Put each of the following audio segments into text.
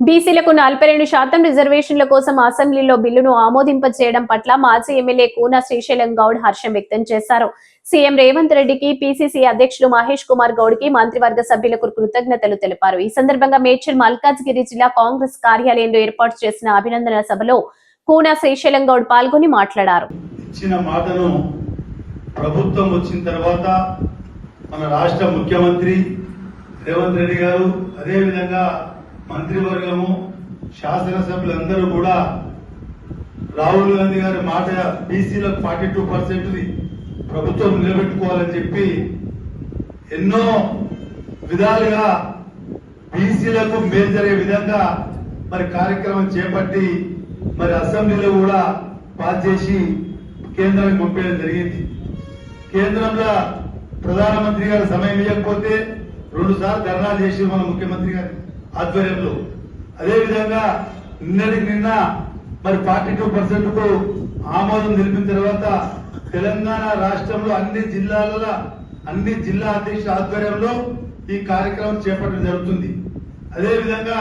బీసీలకు నలభై రెండు శాతం రిజర్వేషన్ల కోసం అసెంబ్లీలో బిల్లును ఆమోదింపచేయడం పట్ల మాజీ ఎమ్మెల్యే కూన శ్రీశైలం గౌడ్ హర్షం వ్యక్తం చేశారు. సీఎం రేవంత్ రెడ్డికి పీసీసీ అధ్యక్షులు మహేష్ కుమార్ గౌడ్కి మంత్రివర్గ సభ్యులకు కృతజ్ఞతలు తెలిపారు. ఈ సందర్భంగా మేడ్చల్ మల్కాజ్గిరి జిల్లా కాంగ్రెస్ కార్యాలయంలో ఏర్పాటు చేసిన అభినందన సభలో కూన శ్రీశైలం గౌడ్ పాల్గొని మాట్లాడారు. ఇచ్చిన మాటను ప్రభుత్వం వచ్చిన తర్వాత మన రాష్ట్ర ముఖ్యమంత్రి రేవంత్ రెడ్డి గారు అదేవిధంగా మంత్రివర్గము శాసనసభ్యులందరూ కూడా రాహుల్ గాంధీ గారి మాట బీసీలకు ఫార్టీ టూ పర్సెంట్ ప్రభుత్వం నిలబెట్టుకోవాలని చెప్పి ఎన్నో విధాలుగా బీసీలకు మేలు జరిగే విధంగా మరి కార్యక్రమం చేపట్టి మరి అసెంబ్లీలో కూడా పాస్ చేసి కేంద్రానికి పంపేయడం జరిగింది. కేంద్రంలో ప్రధానమంత్రి గారు సమయం ఇవ్వకపోతే రెండు సార్లు ధర్నా చేసి మన ముఖ్యమంత్రి గారు. ఆధ్వర్యంలో. అదేవిధంగా నిన్నటికి నిన్న మరి ఫార్టీ టూ పర్సెంట్కు ఆమోదం తెలిపిన తర్వాత తెలంగాణ రాష్ట్రంలో అన్ని జిల్లాలలో అన్ని జిల్లా అధ్యక్షుల ఆధ్వర్యంలో ఈ కార్యక్రమం చేపట్టడం జరుగుతుంది. అదేవిధంగా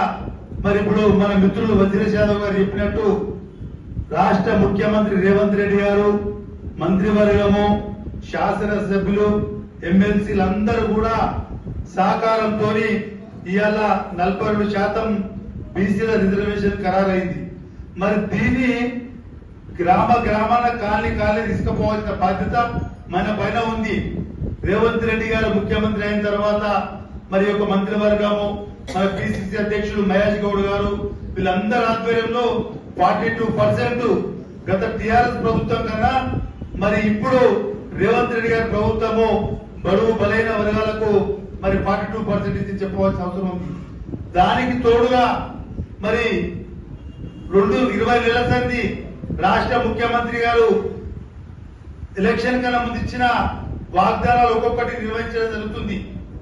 మరి ఇప్పుడు మన మిత్రులు వజ్రేష్ యాదవ్ గారు చెప్పినట్టు రాష్ట్ర ముఖ్యమంత్రి రేవంత్ రెడ్డి గారు మంత్రివర్గము శాసనసభ్యులు ఎమ్మెల్సీలు అందరూ కూడా సహకారంతో ఇవాళ నలభై రెండు శాతం బీసీల రిజర్వేషన్ ఖరారైంది. మరి దీన్ని గ్రామ గ్రామాల కాలనీ కాలనీ తీసుకుపోవాల్సిన బాధ్యత మన పైన ఉంది. రేవంత్ రెడ్డి గారు ముఖ్యమంత్రి అయిన తర్వాత మరి యొక్క మంత్రివర్గము మన పిసిసి అధ్యక్షుడు మహేష్ గౌడ్ గారు వీళ్ళందరి ఆధ్వర్యంలో ఫార్టీ టూ పర్సెంట్ గత టిఆర్ఎస్ ప్రభుత్వం కన్నా మరి ఇప్పుడు రేవంత్ రెడ్డి గారి ప్రభుత్వము బడుగు బలైన వర్గాలకు మరి ఫార్టీ టూ పర్సెంట్ ఇచ్చి చెప్పవలసిన అవసరం ఉంది. దానికి తోడుగా మరి రెండు ఇరవై నెలల సంది రాష్ట్ర ముఖ్యమంత్రి గారు ఎలక్షన్ కన్నా ముందు ఇచ్చిన వాగ్దానాలు ఒక్కొక్కటి నిర్వహించడం జరుగుతుంది.